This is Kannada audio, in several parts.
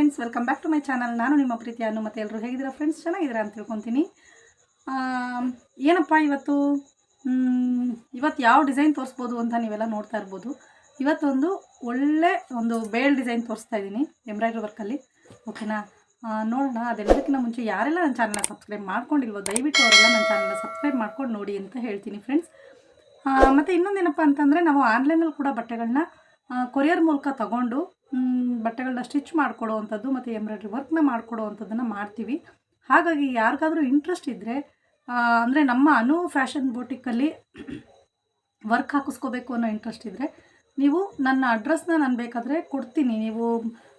Friends welcome back to my channel ನಾನು ನಿಮ್ಮ ಪ್ರೀತಿ ಅನ್ನು ಮತ್ತು ಎಲ್ಲರೂ ಹೇಗಿದ್ದೀರಾ ಫ್ರೆಂಡ್ಸ್ ಚೆನ್ನಾಗಿದ್ದೀರಾ ಅಂತ ತಿಳ್ಕೊತೀನಿ. ಏನಪ್ಪ ಇವತ್ತು? ಇವತ್ತು ಯಾವ ಡಿಸೈನ್ ತೋರಿಸ್ಬೋದು ಅಂತ ನೀವೆಲ್ಲ ನೋಡ್ತಾ ಇರ್ಬೋದು. ಇವತ್ತೊಂದು ಒಳ್ಳೆ ಒಂದು ಬೇಲ್ ಡಿಸೈನ್ ತೋರಿಸ್ತಾ ಇದ್ದೀನಿ ಎಂಬ್ರಾಯ್ಡ್ರಿ ವರ್ಕಲ್ಲಿ ಓಕೆನಾ ನೋಡೋಣ, ಅದೆಲ್ಲದಕ್ಕಿಂತ ಮುಂಚೆ ಯಾರೆಲ್ಲ ನನ್ನ ಚಾನಲ್ನ ಸಬ್ಸ್ಕ್ರೈಬ್ ಮಾಡ್ಕೊಂಡಿಲ್ವೋ, ದಯವಿಟ್ಟು ಅವರೆಲ್ಲ ನನ್ನ ಚಾನಲ್ನ ಸಬ್ಸ್ಕ್ರೈಬ್ ಮಾಡ್ಕೊಂಡು ನೋಡಿ ಅಂತ ಹೇಳ್ತೀನಿ ಫ್ರೆಂಡ್ಸ್ ಮತ್ತು ಇನ್ನೊಂದೇನಪ್ಪ ಅಂತಂದರೆ, ನಾವು ಆನ್ಲೈನಲ್ಲಿ ಕೂಡ ಬಟ್ಟೆಗಳನ್ನ ಕೊರಿಯರ್ ಮೂಲಕ ತಗೊಂಡು ಬಟ್ಟೆಗಳನ್ನ ಸ್ಟಿಚ್ ಮಾಡಿಕೊಡುವಂಥದ್ದು ಮತ್ತು ಎಂಬ್ರಾಯ್ಡ್ರಿ ವರ್ಕ್ನ ಮಾಡಿಕೊಡುವಂಥದ್ದನ್ನು ಮಾಡ್ತೀವಿ. ಹಾಗಾಗಿ ಯಾರಿಗಾದರೂ ಇಂಟ್ರೆಸ್ಟ್ ಇದ್ದರೆ ಅಂದರೆ ನಮ್ಮ ಅನು ಫ್ಯಾಷನ್ ಬೋಟಿಕ್ಕಲ್ಲಿ ವರ್ಕ್ ಹಾಕಿಸ್ಕೋಬೇಕು ಅನ್ನೋ ಇಂಟ್ರೆಸ್ಟ್ ಇದ್ದರೆ ನೀವು ನನ್ನ ಅಡ್ರೆಸ್ನ ನಾನು ಬೇಕಾದರೆ ಕೊಡ್ತೀನಿ. ನೀವು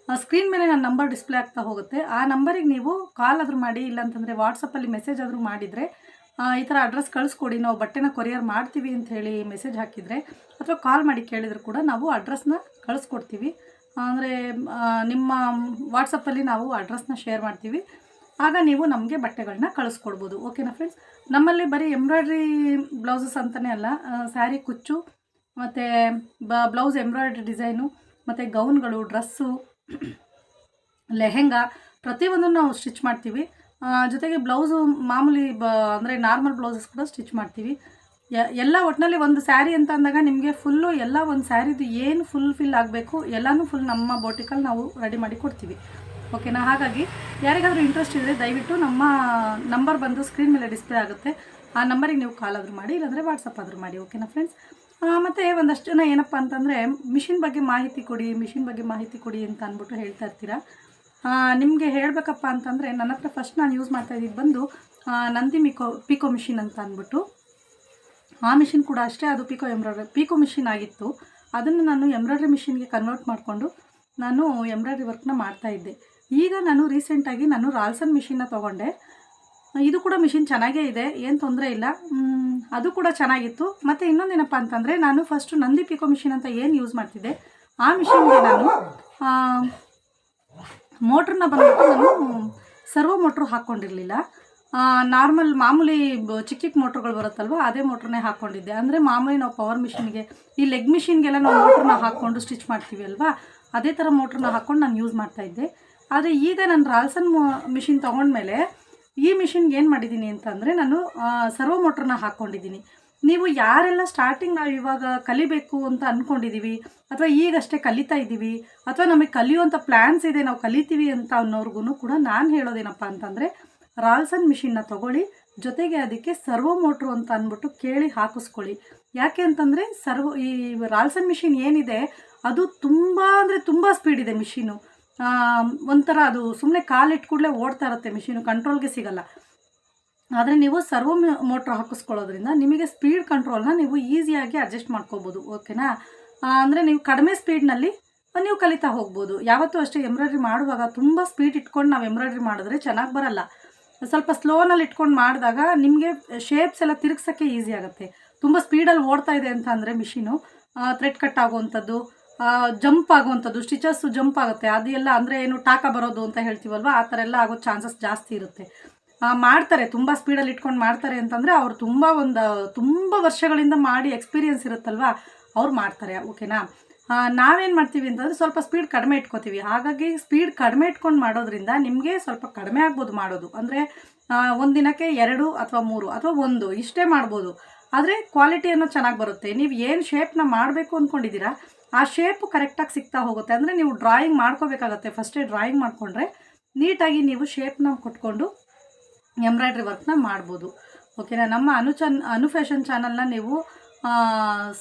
ಸ್ಕ್ರೀನ್ ಮೇಲೆ ನನ್ನ ನಂಬರ್ ಡಿಸ್ಪ್ಲೇ ಆಗ್ತಾ ಹೋಗುತ್ತೆ. ಆ ನಂಬರಿಗೆ ನೀವು ಕಾಲ್ ಆದರೂ ಮಾಡಿ, ಇಲ್ಲಾಂತಂದರೆ ವಾಟ್ಸಪ್ಪಲ್ಲಿ ಮೆಸೇಜ್ ಆದರೂ ಮಾಡಿದರೆ ಈ ಥರ ಅಡ್ರೆಸ್ ಕಳಿಸ್ಕೊಡಿ. ನಾವು ಬಟ್ಟೆನ ಕೊರಿಯರ್ ಮಾಡ್ತೀವಿ ಅಂತ ಹೇಳಿ ಮೆಸೇಜ್ ಹಾಕಿದರೆ, ಅಥವಾ ಕಾಲ್ ಮಾಡಿ ಕೇಳಿದರೂ ಕೂಡ ನಾವು ಅಡ್ರೆಸ್ನ ಕಳಿಸ್ಕೊಡ್ತೀವಿ. ಅಂದರೆ ನಿಮ್ಮ ವಾಟ್ಸಪ್ಪಲ್ಲಿ ನಾವು ಅಡ್ರೆಸ್ನ ಶೇರ್ ಮಾಡ್ತೀವಿ. ಆಗ ನೀವು ನಮಗೆ ಬಟ್ಟೆಗಳನ್ನ ಕಳಿಸ್ಕೊಡ್ಬೋದು. ಓಕೆನಾ ಫ್ರೆಂಡ್ಸ್ ನಮ್ಮಲ್ಲಿ ಬರೀ ಎಂಬ್ರಾಯ್ಡ್ರಿ ಬ್ಲೌಸಸ್ ಅಂತಲೇ ಅಲ್ಲ ಸ್ಯಾರಿ ಕುಚ್ಚು, ಮತ್ತು ಬ, ಬ್ಲೌಸ್ ಎಂಬ್ರಾಯ್ಡ್ರಿ ಡಿಸೈನು ಮತ್ತು ಗೌನ್ಗಳು ಡ್ರೆಸ್ಸು ಲೆಹೆಂಗಾ ಪ್ರತಿಯೊಂದನ್ನು ನಾವು ಸ್ಟಿಚ್ ಮಾಡ್ತೀವಿ. ಜೊತೆಗೆ ಬ್ಲೌಸು ಮಾಮೂಲಿ ಬ, ಅಂದರೆ ನಾರ್ಮಲ್ ಬ್ಲೌಸಸ್ ಕೂಡ ಸ್ಟಿಚ್ ಮಾಡ್ತೀವಿ. ಎಲ್ಲ ಒಟ್ಟಿನಲ್ಲಿ ಒಂದು ಸ್ಯಾರಿ ಅಂತ ಅಂದಾಗ ನಿಮಗೆ ಫುಲ್ಲು ಎಲ್ಲ ಒಂದು ಸ್ಯಾರಿದು ಏನು ಫುಲ್ ಫಿಲ್ ಆಗಬೇಕು ಎಲ್ಲನೂ ಫುಲ್ ನಮ್ಮ ಬೋಟಿಕಲ್ಲಿ ನಾವು ರೆಡಿ ಮಾಡಿ ಕೊಡ್ತೀವಿ. ಓಕೆನಾ ಹಾಗಾಗಿ ಯಾರಿಗಾದರೂ ಇಂಟ್ರೆಸ್ಟ್ ಇದ್ದರೆ ದಯವಿಟ್ಟು ನಮ್ಮ ನಂಬರ್ ಬಂದು ಸ್ಕ್ರೀನ್ ಮೇಲೆ ಡಿಸ್ಪ್ಲೇ ಆಗುತ್ತೆ. ಆ ನಂಬರಿಗೆ ನೀವು ಕಾಲ್ ಆದರೂ ಮಾಡಿ, ಇಲ್ಲಾಂದರೆ ವಾಟ್ಸಪ್ ಆದರೂ ಮಾಡಿ ಓಕೆನಾ ಫ್ರೆಂಡ್ಸ್ ಮತ್ತು ಒಂದಷ್ಟು ಜನ ಏನಪ್ಪ ಅಂತಂದರೆ ಮಿಷಿನ್ ಬಗ್ಗೆ ಮಾಹಿತಿ ಕೊಡಿ ಮಿಷಿನ್ ಬಗ್ಗೆ ಮಾಹಿತಿ ಕೊಡಿ ಅಂತ ಅಂದ್ಬಿಟ್ಟು ಹೇಳ್ತಾ ಇರ್ತೀರಾ? ನಿಮಗೆ ಹೇಳಬೇಕಪ್ಪ ಅಂತಂದರೆ ನನ್ನ ಹತ್ರ ಫಸ್ಟ್ ನಾನು ಯೂಸ್ ಮಾಡ್ತಾ ಇದ್ದಿದ್ದು ಬಂದು ನಂದಿ ಮಿಕೋ ಪಿಕೋ ಮಿಷಿನ್ ಅಂತ ಅಂದ್ಬಿಟ್ಟು. ಆ ಮಿಷಿನ್ ಕೂಡ ಅಷ್ಟೇ, ಅದು ಪಿಕೋ ಎಂಬ್ರಾಯ್ಡ್ರಿ ಪಿಕೋ ಮಿಷಿನ್ ಆಗಿತ್ತು. ಅದನ್ನು ನಾನು ಎಂಬ್ರಾಯ್ಡ್ರಿ ಮಿಷಿನ್ಗೆ ಕನ್ವರ್ಟ್ ಮಾಡಿಕೊಂಡು ನಾನು ಎಂಬ್ರಾಯ್ಡ್ರಿ ವರ್ಕ್ನ ಮಾಡ್ತಾಯಿದ್ದೆ ಈಗ ನಾನು ರೀಸೆಂಟಾಗಿ ನಾನು ರಾಲ್ಸನ್ ಮಿಷಿನ್ನ ತೊಗೊಂಡೆ. ಇದು ಕೂಡ ಮಿಷಿನ್ ಚೆನ್ನಾಗೇ ಇದೆ, ಏನು ತೊಂದರೆ ಇಲ್ಲ. ಅದು ಕೂಡ ಚೆನ್ನಾಗಿತ್ತು. ಮತ್ತು ಇನ್ನೊಂದೇನಪ್ಪ ಅಂತಂದರೆ, ನಾನು ಫಸ್ಟು ನಂದಿ ಪಿಕೋ ಮಿಷಿನ್ ಅಂತ ಏನು ಯೂಸ್ ಮಾಡ್ತಿದ್ದೆ, ಆ ಮಿಷಿನ್ಗೆ ನಾನು ಮೋಟ್ರನ್ನ ಬಂದ್ಬಿಟ್ಟು ನಾನು ಸರ್ವೋ ಮೋಟ್ರು ಹಾಕ್ಕೊಂಡಿರಲಿಲ್ಲ ನಾರ್ಮಲ್ ಮಾಮೂಲಿ ಚಿಕ್ಕ ಚಿಕ್ಕ ಮೋಟ್ರ್ಗಳು ಬರುತ್ತಲ್ವ, ಅದೇ ಮೋಟ್ರನ್ನೇ ಹಾಕ್ಕೊಂಡಿದ್ದೆ ಅಂದರೆ ಮಾಮೂಲಿ ನಾವು ಪವರ್ ಮಿಷಿನ್ಗೆ ಈ ಲೆಗ್ ಮಿಷಿನ್ಗೆಲ್ಲ ನಾವು ಮೋಟ್ರನ್ನ ಹಾಕ್ಕೊಂಡು ಸ್ಟಿಚ್ ಮಾಡ್ತೀವಿ ಅಲ್ವಾ? ಅದೇ ಥರ ಮೋಟ್ರನ್ನ ಹಾಕ್ಕೊಂಡು ನಾನು ಯೂಸ್ ಮಾಡ್ತಾಯಿದ್ದೆ ಆದರೆ ಈಗ ನಾನು ರಾಲ್ಸನ್ ಮಿಷಿನ್ ತೊಗೊಂಡ್ಮೇಲೆ, ಈ ಮಿಷಿನ್ಗೆ ಏನು ಮಾಡಿದ್ದೀನಿ ಅಂತಂದರೆ ನಾನು ಸರ್ವೋ ಮೋಟ್ರನ್ನ ಹಾಕ್ಕೊಂಡಿದ್ದೀನಿ ನೀವು ಯಾರೆಲ್ಲ ಸ್ಟಾರ್ಟಿಂಗ್ ನಾವು ಇವಾಗ ಕಲಿಬೇಕು ಅಂತ ಅಂದ್ಕೊಂಡಿದ್ದೀವಿ ಅಥವಾ ಈಗಷ್ಟೇ ಕಲಿತಾ ಇದ್ದೀವಿ ಅಥವಾ ನಮಗೆ ಕಲಿಯುವಂಥ ಪ್ಲ್ಯಾನ್ಸ್ ಇದೆ, ನಾವು ಕಲಿತೀವಿ ಅಂತ ಅನ್ನೋರ್ಗು ಕೂಡ ನಾನು ಹೇಳೋದೇನಪ್ಪ ಅಂತಂದರೆ ರಾಲ್ಸನ್ ಮಿಷಿನ್ನ ತಗೊಳ್ಳಿ, ಜೊತೆಗೆ ಅದಕ್ಕೆ ಸರ್ವೋ ಮೋಟ್ರು ಅಂತ ಅಂದ್ಬಿಟ್ಟು ಕೇಳಿ ಹಾಕಿಸ್ಕೊಳ್ಳಿ. ಯಾಕೆ ಅಂತಂದರೆ, ಸರ್ವೋ ಈ ರಾಲ್ಸನ್ ಮಿಷಿನ್ ಏನಿದೆ, ಅದು ತುಂಬ ಅಂದರೆ ತುಂಬ ಸ್ಪೀಡ್ ಇದೆ ಮಿಷಿನು. ಒಂಥರ ಅದು ಸುಮ್ಮನೆ ಕಾಲಿಟ್ಟು ಕೂಡಲೇ ಓಡ್ತಾ ಇರುತ್ತೆ ಮಿಷಿನು ಕಂಟ್ರೋಲ್ಗೆ ಸಿಗಲ್ಲ. ಆದರೆ ನೀವು ಸರ್ವೋ ಮೋಟ್ರ್ ಹಾಕಿಸ್ಕೊಳ್ಳೋದ್ರಿಂದ ನಿಮಗೆ ಸ್ಪೀಡ್ ಕಂಟ್ರೋಲ್ನ ನೀವು ಈಸಿಯಾಗಿ ಅಡ್ಜಸ್ಟ್ ಮಾಡ್ಕೋಬೋದು, ಓಕೆನಾ? ಅಂದರೆ ನೀವು ಕಡಿಮೆ ಸ್ಪೀಡ್ನಲ್ಲಿ ನೀವು ಕಲಿತಾ ಹೋಗ್ಬೋದು. ಯಾವತ್ತೂ ಅಷ್ಟೇ ಎಂಬ್ರಾಯ್ಡ್ರಿ ಮಾಡುವಾಗ ತುಂಬ ಸ್ಪೀಡ್ ಇಟ್ಕೊಂಡು ನಾವು ಎಂಬ್ರಾಯ್ಡ್ರಿ ಮಾಡಿದ್ರೆ ಚೆನ್ನಾಗಿ ಬರಲ್ಲ. ಸ್ವಲ್ಪ ಸ್ಲೋನಲ್ಲಿ ಇಟ್ಕೊಂಡು ಮಾಡಿದಾಗ ನಿಮಗೆ ಶೇಪ್ಸ್ ಎಲ್ಲ ತಿರುಗ್ಸೋಕ್ಕೆ ಈಸಿ ಆಗುತ್ತೆ. ತುಂಬ ಸ್ಪೀಡಲ್ಲಿ ಓಡ್ತಾ ಇದೆ ಅಂತ ಅಂದರೆ ಮಿಷಿನು ಥ್ರೆಡ್ ಕಟ್ ಆಗುವಂಥದ್ದು ಜಂಪ್ ಆಗುವಂಥದ್ದು ಸ್ಟಿಚಸ್ಸು ಜಂಪ್ ಆಗುತ್ತೆ. ಅದು ಎಲ್ಲ ಅಂದರೆ ಏನು ಟಾಕ ಬರೋದು ಅಂತ ಹೇಳ್ತೀವಲ್ವ? ಆ ಥರ ಎಲ್ಲ ಆಗೋ ಚಾನ್ಸಸ್ ಜಾಸ್ತಿ ಇರುತ್ತೆ. ಮಾಡ್ತಾರೆ, ತುಂಬ ಸ್ಪೀಡಲ್ಲಿ ಇಟ್ಕೊಂಡು ಮಾಡ್ತಾರೆ ಅಂತಂದರೆ ಅವ್ರು ತುಂಬ ಒಂದು ತುಂಬ ವರ್ಷಗಳಿಂದ ಮಾಡಿ ಎಕ್ಸ್ಪೀರಿಯನ್ಸ್ ಇರುತ್ತಲ್ವ? ಅವ್ರು ಮಾಡ್ತಾರೆ ಓಕೆನಾ ನಾವೇನು ಮಾಡ್ತೀವಿ ಅಂತಂದರೆ ಸ್ವಲ್ಪ ಸ್ಪೀಡ್ ಕಡಿಮೆ ಇಟ್ಕೋತೀವಿ. ಹಾಗಾಗಿ ಸ್ಪೀಡ್ ಕಡಿಮೆ ಇಟ್ಕೊಂಡು ಮಾಡೋದ್ರಿಂದ ನಿಮಗೆ ಸ್ವಲ್ಪ ಕಡಿಮೆ ಆಗ್ಬೋದು ಮಾಡೋದು. ಅಂದರೆ ಒಂದು ದಿನಕ್ಕೆ ಎರಡು ಅಥವಾ ಮೂರು ಅಥವಾ ಒಂದು ಇಷ್ಟೇ ಮಾಡ್ಬೋದು. ಆದರೆ ಕ್ವಾಲಿಟಿ ಅನ್ನೋ ಚೆನ್ನಾಗಿ ಬರುತ್ತೆ. ನೀವು ಏನು ಶೇಪ್ನ ಮಾಡಬೇಕು ಅಂದ್ಕೊಂಡಿದ್ದೀರಾ ಆ ಶೇಪ್ ಕರೆಕ್ಟಾಗಿ ಸಿಗ್ತಾ ಹೋಗುತ್ತೆ. ಅಂದರೆ ನೀವು ಡ್ರಾಯಿಂಗ್ ಮಾಡ್ಕೋಬೇಕಾಗತ್ತೆ. ಫಸ್ಟೇ ಡ್ರಾಯಿಂಗ್ ಮಾಡಿಕೊಂಡ್ರೆ ನೀಟಾಗಿ ನೀವು ಶೇಪ್ನ ಕೊಟ್ಕೊಂಡು ಎಂಬ್ರಾಯ್ಡ್ರಿ ವರ್ಕ್ನ ಮಾಡ್ಬೋದು. ಓಕೆನಾ ನಮ್ಮ ಅನು ಚನ್ ಅನು ಫ್ಯಾಷನ್ ಚಾನಲ್ನ ನೀವು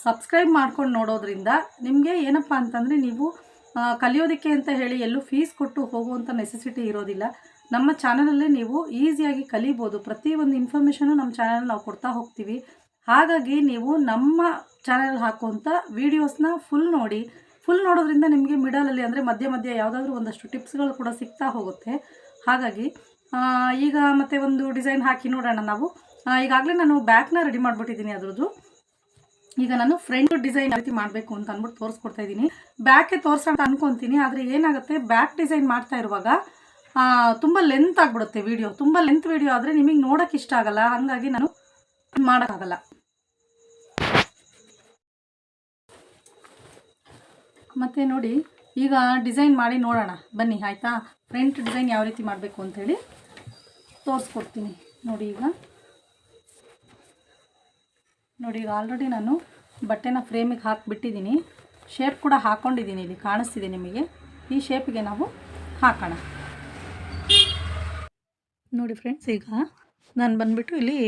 ಸಬ್ಸ್ಕ್ರೈಬ್ ಮಾಡ್ಕೊಂಡು ನೋಡೋದ್ರಿಂದ ನಿಮಗೆ ಏನಪ್ಪ ಅಂತಂದರೆ ನೀವು ಕಲಿಯೋದಕ್ಕೆ ಅಂತ ಹೇಳಿ ಎಲ್ಲೂ ಫೀಸ್ ಕೊಟ್ಟು ಹೋಗುವಂಥ ನೆಸೆಸಿಟಿ ಇರೋದಿಲ್ಲ. ನಮ್ಮ ಚಾನಲಲ್ಲೇ ನೀವು ಈಸಿಯಾಗಿ ಕಲಿಬೋದು. ಪ್ರತಿಯೊಂದು ಇನ್ಫಾರ್ಮೇಷನು ನಮ್ಮ ಚಾನಲ್ ನಾವು ಕೊಡ್ತಾ ಹೋಗ್ತೀವಿ. ಹಾಗಾಗಿ ನೀವು ನಮ್ಮ ಚಾನಲ್ ಹಾಕುವಂಥ ವೀಡಿಯೋಸ್ನ ಫುಲ್ ನೋಡಿ. ಫುಲ್ ನೋಡೋದ್ರಿಂದ ನಿಮಗೆ ಮಿಡಲಲ್ಲಿ ಅಂದರೆ ಮಧ್ಯ ಮಧ್ಯೆ ಯಾವುದಾದ್ರೂ ಒಂದಷ್ಟು ಟಿಪ್ಸ್ಗಳು ಕೂಡ ಸಿಗ್ತಾ ಹೋಗುತ್ತೆ. ಹಾಗಾಗಿ ಈಗ ಮತ್ತೆ ಒಂದು ಡಿಸೈನ್ ಹಾಕಿ ನೋಡೋಣ ನಾವು. ಈಗಾಗಲೇ ನಾನು ಬ್ಯಾಕ್ನ ರೆಡಿ ಮಾಡಿಬಿಟ್ಟಿದ್ದೀನಿ ಅದ್ರದ್ದು. ಈಗ ನಾನು ಫ್ರಂಟ್ ಡಿಸೈನ್ ರೀತಿ ಮಾಡಬೇಕು ಅಂತ ಅಂದ್ಬಿಟ್ಟು ತೋರಿಸ್ಕೊಡ್ತಾ ಇದ್ದೀನಿ. ಬ್ಯಾಕೆ ತೋರಿಸೋಣ ಅನ್ಕೊತೀನಿ, ಆದರೆ ಏನಾಗುತ್ತೆ ಬ್ಯಾಕ್ ಡಿಸೈನ್ ಮಾಡ್ತಾ ಇರುವಾಗ ತುಂಬ ಲೆಂತ್ ಆಗಿಬಿಡುತ್ತೆ ವಿಡಿಯೋ ತುಂಬ ಲೆಂತ್ ವಿಡಿಯೋ ಆದರೆ ನಿಮಗೆ ನೋಡೋಕೆ ಇಷ್ಟ ಆಗಲ್ಲ. ಹಾಗಾಗಿ ನಾನು ಮಾಡೋಕ್ಕಾಗಲ್ಲ. ಮತ್ತು ನೋಡಿ, ಈಗ ಡಿಸೈನ್ ಮಾಡಿ ನೋಡೋಣ. ಬನ್ನಿ, ಆಯಿತಾ? ಫ್ರಂಟ್ ಡಿಸೈನ್ ಯಾವ ರೀತಿ ಮಾಡಬೇಕು ಅಂಥೇಳಿ ತೋರಿಸ್ಕೊಡ್ತೀನಿ. ನೋಡಿ ಈಗ. ನೋಡಿ, ಈಗ ಆಲ್ರೆಡಿ ನಾನು ಬಟ್ಟೆನ ಫ್ರೇಮಿಗೆ ಹಾಕಿಬಿಟ್ಟಿದ್ದೀನಿ ಶೇಪ್ ಕೂಡ ಹಾಕ್ಕೊಂಡಿದ್ದೀನಿ ಇಲ್ಲಿ, ಕಾಣಿಸ್ತಿದೆ ನಿಮಗೆ. ಈ ಶೇಪಿಗೆ ನಾವು ಹಾಕೋಣ. ನೋಡಿ ಫ್ರೆಂಡ್ಸ್ ಈಗ ನಾನು ಬಂದುಬಿಟ್ಟು ಇಲ್ಲಿ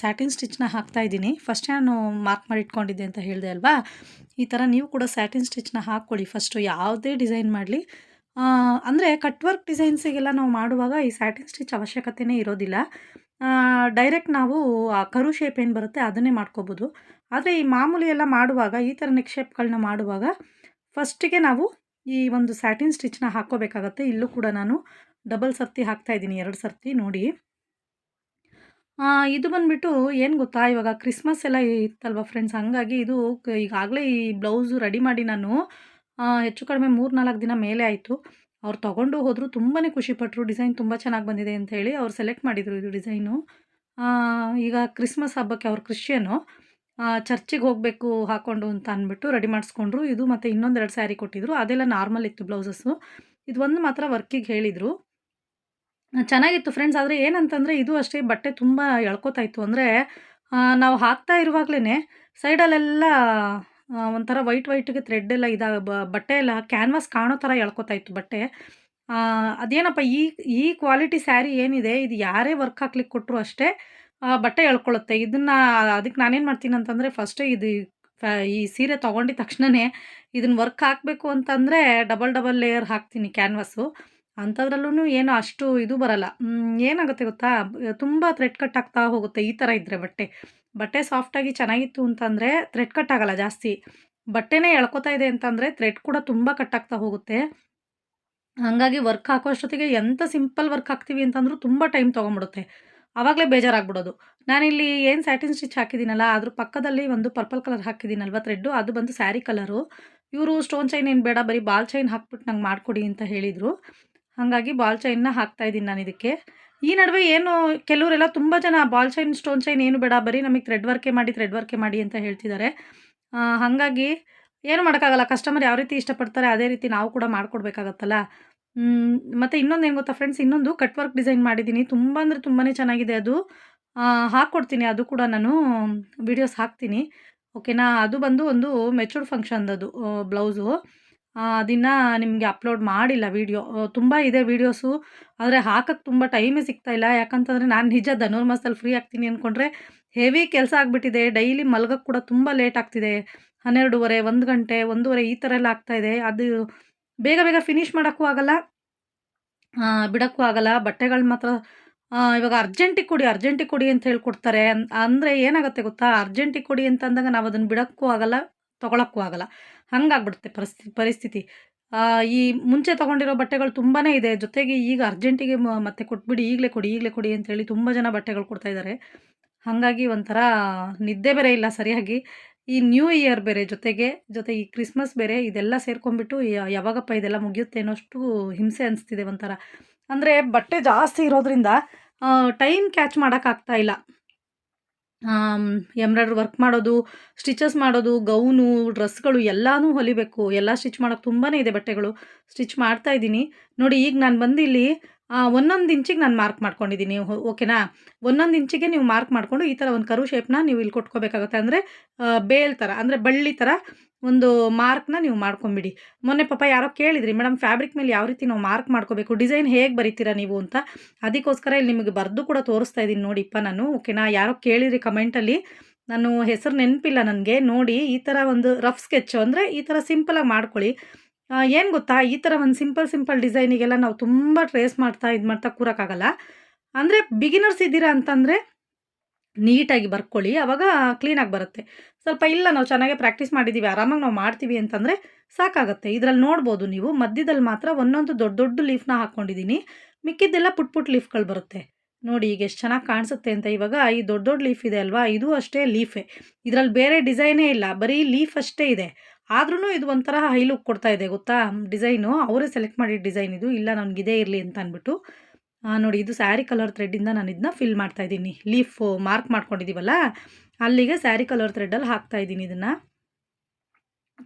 ಸ್ಯಾಟಿನ್ ಸ್ಟಿಚ್ನ ಹಾಕ್ತಾ ಇದ್ದೀನಿ. ಫಸ್ಟ್ ನಾನು ಮಾರ್ಕ್ ಮಾಡಿ ಇಟ್ಕೊಂಡಿದ್ದೆ ಅಂತ ಹೇಳಿದೆ ಅಲ್ವಾ? ಈ ಥರ ನೀವು ಕೂಡ ಸ್ಯಾಟಿನ್ ಸ್ಟಿಚ್ನ ಹಾಕ್ಕೊಳ್ಳಿ. ಫಸ್ಟು ಯಾವುದೇ ಡಿಸೈನ್ ಮಾಡಲಿ. ಅಂದರೆ ಕಟ್ ವರ್ಕ್ ಡಿಸೈನ್ಸಿಗೆಲ್ಲ ನಾವು ಮಾಡುವಾಗ ಈ ಸ್ಯಾಟಿನ್ ಸ್ಟಿಚ್ ಅವಶ್ಯಕತೆಯೇ ಇರೋದಿಲ್ಲ. ಡೈರೆಕ್ಟ್ ನಾವು ಆ ಕರು ಶೇಪ್ ಏನು ಬರುತ್ತೆ ಅದನ್ನೇ ಮಾಡ್ಕೋಬೋದು. ಆದರೆ ಈ ಮಾಮೂಲಿ ಎಲ್ಲ ಮಾಡುವಾಗ, ಈ ಥರ ನೆಕ್ ಶೇಪ್ಗಳನ್ನ ಮಾಡುವಾಗ ಫಸ್ಟಿಗೆ ನಾವು ಈ ಒಂದು ಸ್ಯಾಟಿನ್ ಸ್ಟಿಚ್ನ ಹಾಕ್ಕೋಬೇಕಾಗತ್ತೆ. ಇಲ್ಲೂ ಕೂಡ ನಾನು ಡಬಲ್ ಸರ್ತಿ ಹಾಕ್ತಾ ಇದ್ದೀನಿ, ಎರಡು ಸರ್ತಿ ನೋಡಿ. ಇದು ಬಂದ್ಬಿಟ್ಟು ಏನು ಗೊತ್ತಾ ಇವಾಗ ಕ್ರಿಸ್ಮಸ್ ಎಲ್ಲ ಇತ್ತಲ್ವ ಫ್ರೆಂಡ್ಸ್ ಹಾಗಾಗಿ ಇದು ಈಗಾಗಲೇ ಈ ಬ್ಲೌಸು ರೆಡಿ ಮಾಡಿ ನಾನು ಹೆಚ್ಚು ಕಡಿಮೆ ಮೂರು ನಾಲ್ಕು ದಿನ ಮೇಲೆ ಆಯಿತು. ಅವ್ರು ತೊಗೊಂಡು ಹೋದರು ತುಂಬಾ ಖುಷಿಪಟ್ಟರು ಡಿಸೈನ್ ತುಂಬ ಚೆನ್ನಾಗಿ ಬಂದಿದೆ ಅಂತ ಹೇಳಿ ಅವ್ರು ಸೆಲೆಕ್ಟ್ ಮಾಡಿದರು ಇದು ಡಿಸೈನು. ಈಗ ಕ್ರಿಸ್ಮಸ್ ಹಬ್ಬಕ್ಕೆ ಅವ್ರು ಕ್ರಿಶ್ಚಿಯನು. ಚರ್ಚಿಗೆ ಹೋಗಬೇಕು ಹಾಕ್ಕೊಂಡು ಅಂತ ಅಂದ್ಬಿಟ್ಟು ರೆಡಿ ಮಾಡಿಸ್ಕೊಂಡ್ರು. ಇದು ಮತ್ತು ಇನ್ನೊಂದೆರಡು ಸ್ಯಾರಿ ಕೊಟ್ಟಿದ್ರು. ಅದೆಲ್ಲ ನಾರ್ಮಲ್ ಇತ್ತು ಬ್ಲೌಸಸ್ಸು. ಇದು ಒಂದು ಮಾತ್ರ ವರ್ಕಿಗೆ ಹೇಳಿದರು. ಚೆನ್ನಾಗಿತ್ತು ಫ್ರೆಂಡ್ಸ್. ಆದರೆ ಏನಂತಂದರೆ ಇದು ಅಷ್ಟೇ ಬಟ್ಟೆ ತುಂಬ ಎಳ್ಕೊತಾ ಇತ್ತು. ಅಂದರೆ ನಾವು ಹಾಕ್ತಾ ಇರುವಾಗಲೇ ಸೈಡಲ್ಲೆಲ್ಲ ಒಂಥರ ವೈಟ್ ವೈಟ್ಗೆ ಥ್ರೆಡ್ ಎಲ್ಲ ಇದಾಗ ಬಟ್ಟೆ ಎಲ್ಲ ಕ್ಯಾನ್ವಾಸ್ ಕಾಣೋ ಥರ ಎಳ್ಕೊತಾ ಇತ್ತು ಬಟ್ಟೆ. ಅದೇನಪ್ಪ ಈ ಈ ಕ್ವಾಲಿಟಿ ಸ್ಯಾರಿ ಏನಿದೆ? ಇದು ಯಾರೇ ವರ್ಕ್ ಹಾಕ್ಲಿಕ್ಕೆ ಕೊಟ್ಟರು ಅಷ್ಟೇ ಬಟ್ಟೆ ಎಳ್ಕೊಳ್ಳುತ್ತೆ ಇದನ್ನು ಅದಕ್ಕೆ ನಾನೇನು ಮಾಡ್ತೀನಿ ಅಂತಂದರೆ ಫಸ್ಟೇ ಇದು ಈ ಸೀರೆ ತೊಗೊಂಡಿದ ತಕ್ಷಣವೇ ಇದನ್ನು ವರ್ಕ್ ಹಾಕಬೇಕು ಅಂತಂದರೆ ಡಬಲ್ ಡಬಲ್ ಲೇಯರ್ ಹಾಕ್ತೀನಿ ಕ್ಯಾನ್ವಾಸು ಅಂಥದ್ರಲ್ಲೂ ಏನು ಅಷ್ಟು ಇದು ಬರಲ್ಲ. ಏನಾಗುತ್ತೆ ಗೊತ್ತಾ? ತುಂಬ ಥ್ರೆಡ್ ಕಟ್ ಆಗ್ತಾ ಹೋಗುತ್ತೆ ಈ ಥರ ಇದ್ದರೆ ಬಟ್ಟೆ. ಬಟ್ಟೆ ಸಾಫ್ಟಾಗಿ ಚೆನ್ನಾಗಿತ್ತು ಅಂತಂದರೆ ಥ್ರೆಡ್ ಕಟ್ ಆಗಲ್ಲ ಜಾಸ್ತಿ. ಬಟ್ಟೆನೇ ಎಳ್ಕೊತಾ ಇದೆ ಅಂತಂದರೆ ಥ್ರೆಡ್ ಕೂಡ ತುಂಬ ಕಟ್ ಆಗ್ತಾ ಹೋಗುತ್ತೆ. ಹಾಗಾಗಿ ವರ್ಕ್ ಹಾಕೋಷ್ಟೊತ್ತಿಗೆ ಎಂಥ ಸಿಂಪಲ್ ವರ್ಕ್ ಹಾಕ್ತೀವಿ ಅಂತಂದ್ರೂ ತುಂಬ ಟೈಮ್ ತೊಗೊಂಬಿಡುತ್ತೆ ಆವಾಗಲೇ ಬೇಜಾರಾಗ್ಬಿಡೋದು. ನಾನಿಲ್ಲಿ ಏನು ಸ್ಯಾಟಿನ್ ಸ್ಟಿಚ್ ಹಾಕಿದ್ದೀನಲ್ಲ, ಅದ್ರ ಪಕ್ಕದಲ್ಲಿ ಒಂದು ಪರ್ಪಲ್ ಕಲರ್ ಹಾಕಿದ್ದೀನಲ್ವ ಥ್ರೆಡ್ಡು ಅದು ಬಂದು ಸ್ಯಾರಿ ಕಲರು ಇವರು ಸ್ಟೋನ್ ಚೈನ್ ಏನು ಬೇಡ, ಬರೀ ಬಾಲ್ ಚೈನ್ ಹಾಕ್ಬಿಟ್ಟು ನಂಗೆ ಮಾಡಿಕೊಡಿ ಅಂತ ಹೇಳಿದರು. ಹಾಗಾಗಿ ಬಾಲ್ ಚೈನ್ನ ಹಾಕ್ತಾ ಇದ್ದೀನಿ ನಾನು ಇದಕ್ಕೆ ಈ ನಡುವೆ ಏನು ಕೆಲವರೆಲ್ಲ ತುಂಬ ಜನ ಬಾಲ್ ಚೈನ್ ಸ್ಟೋನ್ ಚೈನ್ ಏನು ಬೇಡ, ಬರೀ ನಮಗೆ ಥ್ರೆಡ್ ವರ್ಕೇ ಮಾಡಿ ಥ್ರೆಡ್ ವರ್ಕೆ ಮಾಡಿ ಅಂತ ಹೇಳ್ತಿದ್ದಾರೆ ಹಾಗಾಗಿ ಏನು ಮಾಡೋಕ್ಕಾಗಲ್ಲ ಕಸ್ಟಮರ್ ಯಾವ ರೀತಿ ಇಷ್ಟಪಡ್ತಾರೆ, ಅದೇ ರೀತಿ ನಾವು ಕೂಡ ಮಾಡಿಕೊಡ್ಬೇಕಾಗತ್ತಲ್ಲ. ಮತ್ತು ಇನ್ನೊಂದು ಏನು ಗೊತ್ತಾ ಫ್ರೆಂಡ್ಸ್ ಇನ್ನೊಂದು ಕಟ್ ವರ್ಕ್ ಡಿಸೈನ್ ಮಾಡಿದ್ದೀನಿ ತುಂಬ ಅಂದರೆ ತುಂಬಾ ಚೆನ್ನಾಗಿದೆ ಅದು. ಹಾಕ್ಕೊಡ್ತೀನಿ ಅದು ಕೂಡ ನಾನು ವಿಡಿಯೋಸ್ ಹಾಕ್ತೀನಿ. ಓಕೆನಾ ಅದು ಬಂದು ಒಂದು ಮೆಚೂರ್ಡ್ ಫಂಕ್ಷನ್ದದು ಬ್ಲೌಸು ಅದನ್ನು ನಿಮಗೆ ಅಪ್ಲೋಡ್ ಮಾಡಿಲ್ಲ ವೀಡಿಯೋ ತುಂಬ ಇದೆ ವೀಡಿಯೋಸು ಆದರೆ ಹಾಕಕ್ಕೆ ತುಂಬ ಟೈಮೇ ಸಿಗ್ತಾ ಇಲ್ಲ. ಯಾಕಂತಂದರೆ ನಾನು ನಿಜ ಧನುರ್ಮಾಸದಲ್ಲಿ ಫ್ರೀ ಆಗ್ತೀನಿ ಅಂದ್ಕೊಂಡ್ರೆ ಹೆವಿ ಕೆಲಸ ಆಗಿಬಿಟ್ಟಿದೆ. ಡೈಲಿ ಮಲಗಕ್ಕೆ ಕೂಡ ತುಂಬ ಲೇಟ್ ಆಗ್ತಿದೆ. ಹನ್ನೆರಡೂವರೆ, ಒಂದು ಗಂಟೆ, ಒಂದೂವರೆ ಈ ಥರ ಎಲ್ಲ ಆಗ್ತಾಯಿದೆ ಅದು ಬೇಗ ಬೇಗ ಫಿನಿಷ್ ಮಾಡೋಕ್ಕೂ ಆಗಲ್ಲ. ಬಿಡೋಕ್ಕೂ ಆಗಲ್ಲ. ಬಟ್ಟೆಗಳು ಮಾತ್ರ ಇವಾಗ ಅರ್ಜೆಂಟಿಗೆ ಕೊಡಿ ಅರ್ಜೆಂಟಿಗೆ ಕೊಡಿ ಅಂತ ಹೇಳಿ ಕೊಡ್ತಾರೆ ಅಂದರೆ ಏನಾಗುತ್ತೆ ಗೊತ್ತಾ? ಅರ್ಜೆಂಟಿಗೆ ಕೊಡಿ ಅಂತ ಅಂದಾಗ ನಾವು ಅದನ್ನು ಬಿಡೋಕ್ಕೂ ಆಗಲ್ಲ. ತೊಗೊಳಕ್ಕೂ ಆಗಲ್ಲ. ಹಂಗಾಗ್ಬಿಡುತ್ತೆ ಪರಿಸ್ಥಿತಿ. ಪರಿಸ್ಥಿತಿ ಈ ಮುಂಚೆ ತೊಗೊಂಡಿರೋ ಬಟ್ಟೆಗಳು ತುಂಬಾ ಇದೆ. ಜೊತೆಗೆ ಈಗ ಅರ್ಜೆಂಟಿಗೆ ಮತ್ತೆ ಕೊಟ್ಬಿಡಿ, ಈಗಲೇ ಕೊಡಿ ಈಗಲೇ ಕೊಡಿ ಅಂತೇಳಿ ತುಂಬ ಜನ ಬಟ್ಟೆಗಳು ಕೊಡ್ತಾ ಇದ್ದಾರೆ. ಹಾಗಾಗಿ ಒಂಥರ ನಿದ್ದೆ ಬೇರೆ ಇಲ್ಲ ಸರಿಯಾಗಿ. ಈ ನ್ಯೂ ಇಯರ್ ಬೇರೆ ಜೊತೆಗೆ, ಜೊತೆ ಈ ಕ್ರಿಸ್ಮಸ್ ಬೇರೆ ಇದೆಲ್ಲ ಸೇರ್ಕೊಂಡ್ಬಿಟ್ಟು ಯಾವಾಗಪ್ಪ ಇದೆಲ್ಲ ಮುಗಿಯುತ್ತೆ ಅನ್ನೋಷ್ಟು ಹಿಂಸೆ ಅನಿಸ್ತಿದೆ ಒಂಥರ. ಅಂದರೆ ಬಟ್ಟೆ ಜಾಸ್ತಿ ಇರೋದ್ರಿಂದ ಟೈಮ್ ಕ್ಯಾಚ್ ಮಾಡೋಕ್ಕಾಗ್ತಾ ಇಲ್ಲ. ಎಂಬ್ರಾಯ್ಡ್ರಿ ವರ್ಕ್ ಮಾಡೋದು ಸ್ಟಿಚಸ್ ಮಾಡೋದು, ಗೌನು ಡ್ರೆಸ್ಗಳು ಎಲ್ಲನೂ ಹೊಲಿಬೇಕು. ಎಲ್ಲ ಸ್ಟಿಚ್ ಮಾಡೋಕ್ಕೆ ತುಂಬಾ ಇದೆ ಬಟ್ಟೆಗಳು. ಸ್ಟಿಚ್ ಮಾಡ್ತಾಯಿದ್ದೀನಿ ನೋಡಿ, ಈಗ ನಾನು ಬಂದು ಇಲ್ಲಿ ಒಂದೊಂದು ಇಂಚಿಗೆ ನಾನು ಮಾರ್ಕ್ ಮಾಡ್ಕೊಂಡಿದ್ದೀನಿ. ಓಕೆನಾ ಒಂದೊಂದು ಇಂಚಿಗೆ ನೀವು ಮಾರ್ಕ್ ಮಾಡಿಕೊಂಡು ಈ ಥರ ಒಂದು ಕರು ಶೇಪ್ನ ನೀವು ಇಲ್ಲಿ ಕೊಟ್ಕೋಬೇಕಾಗುತ್ತೆ. ಅಂದರೆ ಬೇಲ್ ಥರ ಅಂದರೆ ಬಳ್ಳಿ ಥರ ಒಂದು ಮಾರ್ಕ್ನ ನೀವು ಮಾಡ್ಕೊಂಬಿಡಿ. ಮೊನ್ನೆ ಪಾಪ ಯಾರೋ ಕೇಳಿದ್ರಿ ಮೇಡಮ್ ಫ್ಯಾಬ್ರಿಕ್ ಮೇಲೆ ಯಾವ ರೀತಿ ನಾವು ಮಾರ್ಕ್ ಮಾಡ್ಕೋಬೇಕು? ಡಿಸೈನ್ ಹೇಗೆ ಬರೀತೀರಾ ನೀವು? ಅಂತ. ಅದಕ್ಕೋಸ್ಕರ ಇಲ್ಲಿ ನಿಮಗೆ ಬರೆದು ಕೂಡ ತೋರಿಸ್ತಾ ಇದ್ದೀನಿ ನೋಡಿಪ್ಪ ನಾನು. ಓಕೆನಾ ಯಾರೋ ಕೇಳಿದ್ರಿ ಕಮೆಂಟಲ್ಲಿ ನಾನು ಹೆಸರು ನೆನಪಿಲ್ಲ ನನಗೆ. ನೋಡಿ, ಈ ಥರ ಒಂದು ರಫ್ ಸ್ಕೆಚ್ ಅಂದರೆ ಈ ಥರ ಸಿಂಪಲಾಗಿ ಮಾಡ್ಕೊಳ್ಳಿ. ಏನು ಗೊತ್ತಾ? ಈ ಥರ ಒಂದು ಸಿಂಪಲ್ ಸಿಂಪಲ್ ಡಿಸೈನಿಗೆಲ್ಲ ನಾವು ತುಂಬ ಟ್ರೇಸ್ ಮಾಡ್ತಾ, ಇದು ಮಾಡ್ತಾ ಕೂರೋಕ್ಕಾಗಲ್ಲ. ಅಂದರೆ ಬಿಗಿನರ್ಸ್ ಇದ್ದೀರಾ ಅಂತಂದರೆ ನೀಟಾಗಿ ಬರ್ಕೊಳ್ಳಿ ಆವಾಗ ಕ್ಲೀನಾಗಿ ಬರುತ್ತೆ. ಸ್ವಲ್ಪ ಇಲ್ಲ, ನಾವು ಚೆನ್ನಾಗೆ ಪ್ರಾಕ್ಟೀಸ್ ಮಾಡಿದ್ದೀವಿ ಆರಾಮಾಗಿ ನಾವು ಮಾಡ್ತೀವಿ ಅಂತಂದರೆ ಸಾಕಾಗುತ್ತೆ. ಇದರಲ್ಲಿ ನೋಡ್ಬೋದು ನೀವು, ಮಧ್ಯದಲ್ಲಿ ಮಾತ್ರ ಒಂದೊಂದು ದೊಡ್ಡ ದೊಡ್ಡ ಲೀಫ್ನ ಹಾಕ್ಕೊಂಡಿದ್ದೀನಿ ಮಿಕ್ಕಿದ್ದೆಲ್ಲ ಪುಟ್ ಪುಟ್ ಲೀಫ್ಗಳು ಬರುತ್ತೆ. ನೋಡಿ, ಈಗ ಎಷ್ಟು ಚೆನ್ನಾಗಿ ಕಾಣಿಸುತ್ತೆ ಅಂತ ಇವಾಗ ಈ ದೊಡ್ಡ ದೊಡ್ಡ ಲೀಫ್ ಇದೆ ಅಲ್ವಾ? ಇದು ಅಷ್ಟೇ ಲೀಫೇ ಇದರಲ್ಲಿ ಬೇರೆ ಡಿಸೈನೇ ಇಲ್ಲ, ಬರೀ ಲೀಫ್ ಅಷ್ಟೇ ಇದೆ. ಆದ್ರೂ ಇದು ಒಂಥರ ಹೈ ಲುಕ್ ಕೊಡ್ತಾ ಇದೆ, ಗೊತ್ತಾ? ಡಿಸೈನು. ಅವರೇ ಸೆಲೆಕ್ಟ್ ಮಾಡಿದ ಡಿಸೈನ್ ಇದು. ಇಲ್ಲ ನನಗಿದೇ ಇರಲಿ ಅಂತ ಅಂದ್ಬಿಟ್ಟು ನೋಡಿ, ಇದು ಸ್ಯಾರಿ ಕಲರ್ ಥ್ರೆಡ್ಡಿಂದ ನಾನು ಇದನ್ನ ಫಿಲ್ ಮಾಡ್ತಾ ಇದ್ದೀನಿ. ಲೀಫ್ ಮಾರ್ಕ್ ಮಾಡ್ಕೊಂಡಿದ್ದೀವಲ್ಲ ಅಲ್ಲಿಗೆ ಸ್ಯಾರಿ ಕಲರ್ ಥ್ರೆಡ್ಡಲ್ಲಿ ಹಾಕ್ತಾ ಇದ್ದೀನಿ ಇದನ್ನು.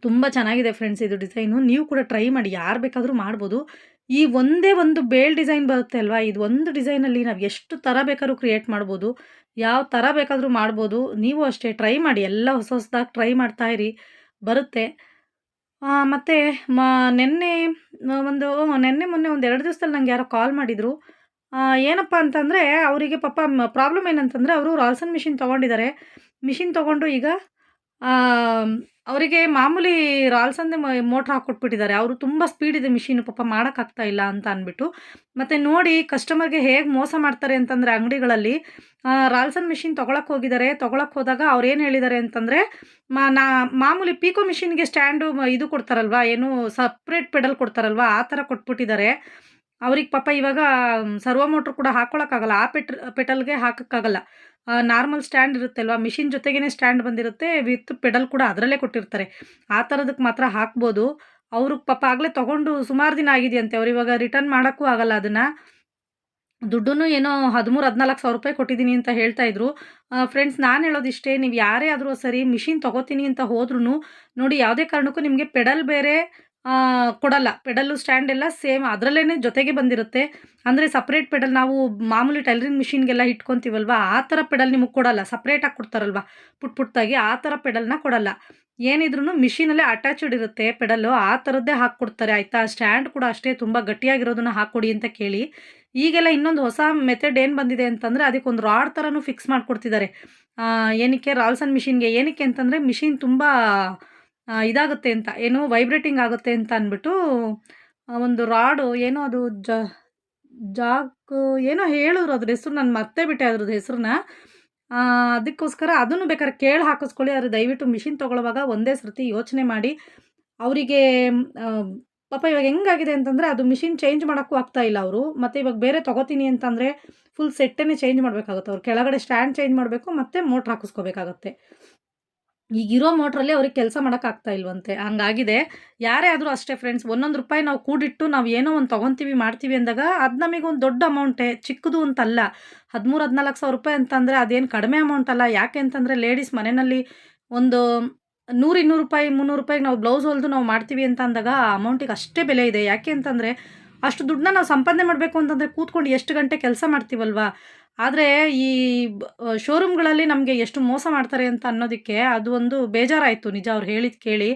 ತುಂಬ ಚೆನ್ನಾಗಿದೆ ಫ್ರೆಂಡ್ಸ್ ಇದು ಡಿಸೈನು ನೀವು ಕೂಡ ಟ್ರೈ ಮಾಡಿ. ಯಾರು ಬೇಕಾದರೂ ಮಾಡ್ಬೋದು. ಈ ಒಂದೇ ಒಂದು ಬೇಲ್ ಡಿಸೈನ್ ಬರುತ್ತೆ ಅಲ್ವಾ? ಇದು ಒಂದು ಡಿಸೈನಲ್ಲಿ ನಾವು ಎಷ್ಟು ಥರ ಬೇಕಾದ್ರೂ ಕ್ರಿಯೇಟ್ ಮಾಡ್ಬೋದು. ಯಾವ ಥರ ಬೇಕಾದರೂ ಮಾಡ್ಬೋದು. ನೀವು ಅಷ್ಟೇ ಟ್ರೈ ಮಾಡಿ. ಎಲ್ಲ ಹೊಸ ಹೊಸದಾಗಿ ಟ್ರೈ ಮಾಡ್ತಾ ಇರಿ. ಬರುತ್ತೆ. ಮತ್ತು ಮ, ನಿನ್ನೆ ಒಂದು, ನಿನ್ನೆ ಮೊನ್ನೆ ಒಂದು ಎರಡು ದಿವಸದಲ್ಲಿ ನಂಗೆ ಯಾರೋ ಕಾಲ್ ಮಾಡಿದರು. ಏನಪ್ಪ ಅಂತಂದರೆ, ಅವರಿಗೆ ಪಾಪ ಪ್ರಾಬ್ಲಮ್ ಏನಂತಂದರೆ, ಅವರು ರಾಲ್ಸನ್ ಮಿಷಿನ್ ತೊಗೊಂಡಿದ್ದಾರೆ. ಮಿಷಿನ್ ತೊಗೊಂಡು ಈಗ ಅವರಿಗೆ ಮಾಮೂಲಿ ರಾಲ್ಸಂದೆ ಮೋಟ್ರ್ ಹಾಕ್ಕೊಟ್ಬಿಟ್ಟಿದ್ದಾರೆ ಅವರು ತುಂಬ ಸ್ಪೀಡ್ ಇದೆ ಮಿಷಿನು ಪಾಪ ಮಾಡೋಕ್ಕಾಗ್ತಾ ಇಲ್ಲ ಅಂತ ಅಂದ್ಬಿಟ್ಟು ಮತ್ತು ನೋಡಿ ಕಸ್ಟಮರ್ಗೆ ಹೇಗೆ ಮೋಸ ಮಾಡ್ತಾರೆ ಅಂತಂದರೆ ಅಂಗಡಿಗಳಲ್ಲಿ ರಾಲ್ಸನ್ ಮಿಷಿನ್ ತೊಗೊಳಕ್ಕೆ ಹೋಗಿದ್ದಾರೆ. ತೊಗೊಳಕ್ಕೆ ಹೋದಾಗ ಅವ್ರು ಏನು ಹೇಳಿದ್ದಾರೆ ಅಂತಂದರೆ, ಮಾ, ನಾ, ಮಾಮೂಲಿ ಪೀಕೋ ಮಿಷಿನ್ಗೆ ಸ್ಟ್ಯಾಂಡು ಇದು ಕೊಡ್ತಾರಲ್ವ, ಏನು ಸಪ್ರೇಟ್ ಪೆಡಲ್ ಕೊಡ್ತಾರಲ್ವ, ಆ ಥರ ಕೊಟ್ಬಿಟ್ಟಿದ್ದಾರೆ. ಅವ್ರಿಗೆ ಪಾಪ ಇವಾಗ ಸರ್ವ ಮೋಟ್ರ್ ಕೂಡ ಹಾಕ್ಕೊಳಕ್ಕಾಗಲ್ಲ ಆ ಪೆಟ್ ಪೆಟಲ್ಗೆ ಹಾಕೋಕ್ಕಾಗಲ್ಲ. ನಾರ್ಮಲ್ ಸ್ಟ್ಯಾಂಡ್ ಇರುತ್ತೆ ಅಲ್ವಾ ಮಿಷಿನ್ ಜೊತೆಗೇ ಸ್ಟ್ಯಾಂಡ್ ಬಂದಿರುತ್ತೆ, ವಿತ್ ಪೆಡಲ್ ಕೂಡ ಅದರಲ್ಲೇ ಕೊಟ್ಟಿರ್ತಾರೆ. ಆ ಥರದಕ್ಕೆ ಮಾತ್ರ ಹಾಕ್ಬೋದು. ಅವ್ರಿಗೆ ಪಾಪ ಆಗಲೇ ತೊಗೊಂಡು ಸುಮಾರು ದಿನ ಆಗಿದೆಯಂತೆ. ಅವ್ರು ಇವಾಗ ರಿಟರ್ನ್ ಮಾಡೋಕ್ಕೂ ಆಗಲ್ಲ ಅದನ್ನು. ದುಡ್ಡು ಏನೋ ಹದಿಮೂರು, ಹದಿನಾಲ್ಕು ಸಾವಿರ ರೂಪಾಯಿ ಕೊಟ್ಟಿದ್ದೀನಿ ಅಂತ ಹೇಳ್ತಾ ಇದ್ರು. ಫ್ರೆಂಡ್ಸ್, ನಾನು ಹೇಳೋದಿಷ್ಟೇ, ನೀವು ಯಾರೇ ಆದರೂ ಸರಿ, ಮಿಷಿನ್ ತೊಗೋತೀನಿ ಅಂತ ಹೋದ್ರೂ ನೋಡಿ, ಯಾವುದೇ ಕಾರಣಕ್ಕೂ ನಿಮಗೆ ಪೆಡಲ್ ಬೇರೆ ಕೊಡಲ್ಲ. ಪೆಡಲ್ಲು ಸ್ಟ್ಯಾಂಡ್ ಎಲ್ಲ ಸೇಮ್. ಅದರಲ್ಲೇ ಜೊತೆಗೆ ಬಂದಿರುತ್ತೆ. ಅಂದರೆ ಸಪ್ರೇಟ್ ಪೆಡಲ್ ನಾವು ಮಾಮೂಲಿ ಟೈಲರಿಂಗ್ ಮಿಷಿನ್ಗೆಲ್ಲ ಇಟ್ಕೊತೀವಲ್ವ? ಆ ಥರ ಪೆಡಲ್ ನಿಮಗೆ ಕೊಡಲ್ಲ. ಸಪ್ರೇಟಾಗಿ ಕೊಡ್ತಾರಲ್ವ? ಪುಟ್ ಪುಟ್ಟಾಗಿ ಆ ಥರ ಪೆಡಲ್ನ ಕೊಡಲ್ಲ. ಏನಿದ್ರು ಮಿಷಿನಲ್ಲೇ ಅಟ್ಯಾಚ್ಡ್ ಇರುತ್ತೆ ಪೆಡಲ್ಲು. ಆ ಥರದ್ದೇ ಹಾಕ್ಕೊಡ್ತಾರೆ. ಆಯಿತಾ? ಸ್ಟ್ಯಾಂಡ್ ಕೂಡ ಅಷ್ಟೇ ತುಂಬ ಗಟ್ಟಿಯಾಗಿರೋದನ್ನ ಹಾಕ್ಕೊಡಿ ಅಂತ ಕೇಳಿ. ಈಗೆಲ್ಲ ಇನ್ನೊಂದು ಹೊಸ ಮೆಥಡ್ ಏನು ಬಂದಿದೆ ಅಂತಂದರೆ ಅದಕ್ಕೆ ಒಂದು ರಾಡ್ ಥರನೂ ಫಿಕ್ಸ್ ಮಾಡಿಕೊಡ್ತಿದ್ದಾರೆ ಏನಕ್ಕೆ? ರಾಲ್ಸನ್ ಮಿಷಿನ್ಗೆ ಏನಕ್ಕೆ ಅಂತಂದರೆ ಮಿಷಿನ್ ತುಂಬ ಇದಾಗುತ್ತೆ ಅಂತ, ಏನು ವೈಬ್ರೇಟಿಂಗ್ ಆಗುತ್ತೆ ಅಂತ ಅಂದ್ಬಿಟ್ಟು ಒಂದು ರಾಡು, ಏನೋ ಅದು ಜ, ಜಾಕ್, ಏನೋ ಹೇಳಿದ್ರು ಅದ್ರ ಹೆಸರು, ನಾನು ಮತ್ತೆ ಬಿಟ್ಟೆ ಅದ್ರದ್ದು ಹೆಸ್ರನ್ನ. ಅದಕ್ಕೋಸ್ಕರ ಅದನ್ನು ಬೇಕಾದ್ರೆ ಕೇಳಿ ಹಾಕಿಸ್ಕೊಳ್ಳಿ, ಆದರೆ ದಯವಿಟ್ಟು ಮಿಷಿನ್ ತೊಗೊಳ್ಳುವಾಗ ಒಂದೇ ಸರ್ತಿ ಯೋಚನೆ ಮಾಡಿ. ಅವರಿಗೆ ಪಾಪ ಇವಾಗ ಹೆಂಗಾಗಿದೆ ಅಂತಂದರೆ ಅದು ಮಿಷಿನ್ ಚೇಂಜ್ ಮಾಡೋಕ್ಕೂ ಆಗ್ತಾ ಇಲ್ಲ ಅವರು. ಮತ್ತು ಇವಾಗ ಬೇರೆ ತೊಗೋತೀನಿ ಅಂತಂದರೆ ಫುಲ್ ಸೆಟ್ಟನ್ನೇ ಚೇಂಜ್ ಮಾಡಬೇಕಾಗುತ್ತೆ ಅವ್ರು. ಕೆಳಗಡೆ ಸ್ಟ್ಯಾಂಡ್ ಚೇಂಜ್ ಮಾಡಬೇಕು, ಮತ್ತು ಮೋಟ್ರ್ ಹಾಕಿಸ್ಕೋಬೇಕಾಗತ್ತೆ. ಈಗಿರೋ ಮೋಟ್ರಲ್ಲಿ ಅವ್ರಿಗೆ ಕೆಲಸ ಮಾಡೋಕ್ಕಾಗ್ತಾ ಇಲ್ವಂತೆ. ಹಂಗಾಗಿದೆ. ಯಾರೇ ಆದರೂ ಅಷ್ಟೇ ಫ್ರೆಂಡ್ಸ್ ಒಂದೊಂದು ರೂಪಾಯಿ ನಾವು ಕೂಡಿಟ್ಟು ನಾವು ಏನೋ ಒಂದು ತೊಗೊತೀವಿ, ಮಾಡ್ತೀವಿ ಅಂದಾಗ ಅದು ನಮಗೆ ಒಂದು ದೊಡ್ಡ ಅಮೌಂಟೇ ಚಿಕ್ಕದು ಅಂತಲ್ಲ. ಹದಿಮೂರು, ಹದಿನಾಲ್ಕು ಸಾವಿರ ರೂಪಾಯಿ ಅಂತಂದರೆ ಅದೇನು ಕಡಿಮೆ ಅಮೌಂಟ್ ಅಲ್ಲ. ಯಾಕೆ ಅಂತಂದರೆ ಲೇಡೀಸ್ ಮನೆಯಲ್ಲಿ ಒಂದು ನೂರು, ಇನ್ನೂರು ರೂಪಾಯಿ, ಮುನ್ನೂರು ರೂಪಾಯಿಗೆ ನಾವು ಬ್ಲೌಸ್ ಹೊಲಿದು ನಾವು ಮಾಡ್ತೀವಿ ಅಂತ ಅಂದಾಗ ಆ ಅಮೌಂಟಿಗೆ ಅಷ್ಟೇ ಬೆಲೆ ಇದೆ. ಯಾಕೆ ಅಂತಂದರೆ ಅಷ್ಟು ದುಡ್ಡನ್ನ ನಾವು ಸಂಪಾದನೆ ಮಾಡಬೇಕು ಅಂತಂದರೆ ಕೂತ್ಕೊಂಡು ಎಷ್ಟು ಗಂಟೆ ಕೆಲಸ ಮಾಡ್ತೀವಲ್ವ? ಆದರೆ ಈ ಶೋರೂಮ್ಗಳಲ್ಲಿ ನಮಗೆ ಎಷ್ಟು ಮೋಸ ಮಾಡ್ತಾರೆ ಅಂತ ಅನ್ನೋದಕ್ಕೆ ಅದು ಒಂದು ಬೇಜಾರಾಯಿತು. ನಿಜ ಅವ್ರು ಹೇಳಿದ್ದು ಕೇಳಿ.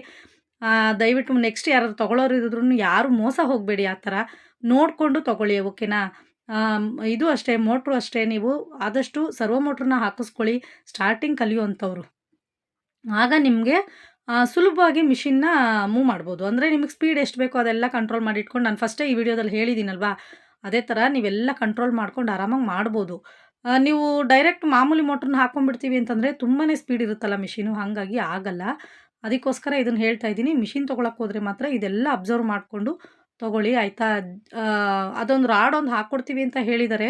ದಯವಿಟ್ಟು ನೆಕ್ಸ್ಟ್ ಯಾರಾದ್ರು ತೊಗೊಳೋರು ಇದ್ರೂ ಯಾರು ಮೋಸ ಹೋಗಬೇಡಿ ಆ ಥರ. ನೋಡಿಕೊಂಡು ತೊಗೊಳ್ಳಿ, ಓಕೆನಾ? ಇದು ಅಷ್ಟೇ, ಮೋಟ್ರು ಅಷ್ಟೇ ನೀವು. ಆದಷ್ಟು ಸರ್ವ ಮೋಟ್ರನ್ನ ಹಾಕಿಸ್ಕೊಳ್ಳಿ. ಸ್ಟಾರ್ಟಿಂಗ್ ಕಲಿಯುವಂಥವ್ರು. ಆಗ ನಿಮಗೆ ಸುಲಭವಾಗಿ ಮಿಷಿನ್ನ ಮೂವ್ ಮಾಡ್ಬೋದು. ಅಂದರೆ ನಿಮಗೆ ಸ್ಪೀಡ್ ಎಷ್ಟು ಬೇಕೋ ಅದೆಲ್ಲ ಕಂಟ್ರೋಲ್ ಮಾಡಿಟ್ಕೊಂಡು ನಾನು ಫಸ್ಟೇ ಈ ವಿಡಿಯೋದಲ್ಲಿ ಹೇಳಿದ್ದೀನಲ್ವಾ ಅದೇ ಥರ ನೀವೆಲ್ಲ ಕಂಟ್ರೋಲ್ ಮಾಡ್ಕೊಂಡು ಆರಾಮಾಗಿ ಮಾಡ್ಬೋದು. ನೀವು ಡೈರೆಕ್ಟ್ ಮಾಮೂಲಿ ಮೋಟ್ರನ್ನ ಹಾಕ್ಕೊಂಡ್ಬಿಡ್ತೀವಿ ಅಂತಂದರೆ ತುಂಬಾ ಸ್ಪೀಡ್ ಇರುತ್ತಲ್ಲ ಮಿಷಿನು ಹಾಗಾಗಿ ಆಗಲ್ಲ. ಅದಕ್ಕೋಸ್ಕರ ಇದನ್ನು ಹೇಳ್ತಾ ಇದ್ದೀನಿ. ಮಿಷಿನ್ ತೊಗೊಳಕ್ಕೆ ಹೋದರೆ ಮಾತ್ರ ಇದೆಲ್ಲ ಅಬ್ಸರ್ವ್ ಮಾಡಿಕೊಂಡು ತೊಗೊಳ್ಳಿ, ಆಯಿತಾ? ಅದೊಂದು ರಾಡ್ ಒಂದು ಹಾಕ್ಕೊಡ್ತೀವಿ ಅಂತ ಹೇಳಿದರೆ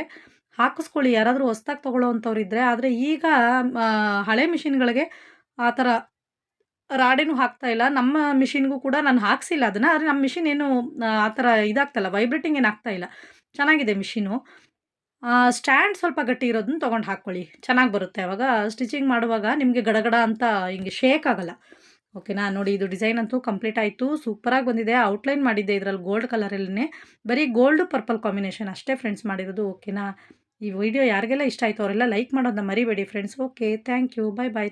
ಹಾಕಿಸ್ಕೊಳ್ಳಿ. ಯಾರಾದರೂ ಹೊಸ್ದಾಗಿ ತೊಗೊಳ್ಳೋ ಇದ್ದರೆ ಆದರೆ ಈಗ ಹಳೆ ಮಿಷಿನ್ಗಳಿಗೆ ಆ ಥರ ರಾಡೇನು ಹಾಕ್ತಾ ಇಲ್ಲ. ನಮ್ಮ ಮಿಷಿನ್ಗೂ ಕೂಡ ನಾನು ಹಾಕ್ಸಿಲ್ಲ ಅದನ್ನು. ಆದರೆ ನಮ್ಮ ಮಿಷಿನ್ ಏನು, ಆ ಥರ ಇದಾಗ್ತಾಯಿಲ್ಲ ವೈಬ್ರೇಟಿಂಗ್ ಏನು ಆಗ್ತಾಯಿಲ್ಲ ಚೆನ್ನಾಗಿದೆ ಮಿಷಿನು. ಸ್ಟ್ಯಾಂಡ್ ಸ್ವಲ್ಪ ಗಟ್ಟಿ ಇರೋದನ್ನ ತೊಗೊಂಡು ಹಾಕ್ಕೊಳ್ಳಿ. ಚೆನ್ನಾಗಿ ಬರುತ್ತೆ. ಅವಾಗ ಸ್ಟಿಚಿಂಗ್ ಮಾಡುವಾಗ ನಿಮಗೆ ಗಡಗಡ ಅಂತ ಹಿಂಗೆ ಶೇಕ್ ಆಗಲ್ಲ. ಓಕೆನಾ? ನೋಡಿ, ಇದು ಡಿಸೈನ್ ಅಂತೂ ಕಂಪ್ಲೀಟ್ ಆಯಿತು. ಸೂಪರಾಗಿ ಬಂದಿದೆ. ಔಟ್ಲೈನ್ ಮಾಡಿದ್ದೆ ಇದರಲ್ಲಿ ಗೋಲ್ಡ್ ಕಲರಲ್ಲೇ ಬರೀ ಗೋಲ್ಡು, ಪರ್ಪಲ್ ಕಾಂಬಿನೇಷನ್ ಅಷ್ಟೇ ಫ್ರೆಂಡ್ಸ್ ಮಾಡಿರೋದು. ಓಕೆನಾ? ಈ ವಿಡಿಯೋ ಯಾರಿಗೆಲ್ಲ ಇಷ್ಟ ಆಯಿತು ಅವರೆಲ್ಲ ಲೈಕ್ ಮಾಡೋದನ್ನ ಮರಿಬೇಡಿ friends. Okay, thank you. Bye bye.